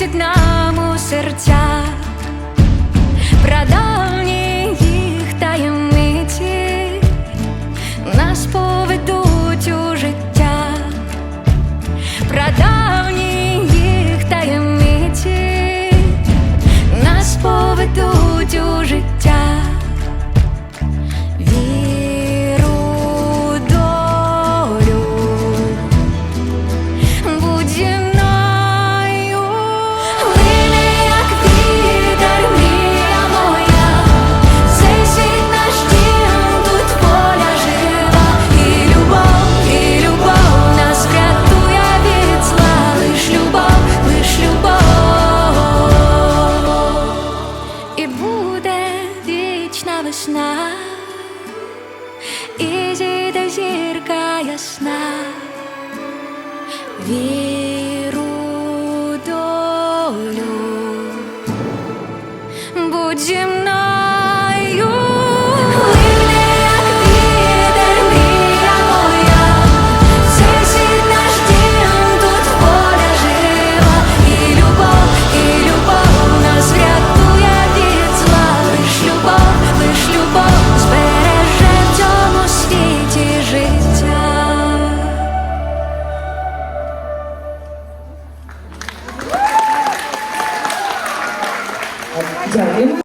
світять нам у серця, продавні їх таємниці, нас поведуть у життя. Прадавні весна, і зійде зірка ясна. Ві Já viu?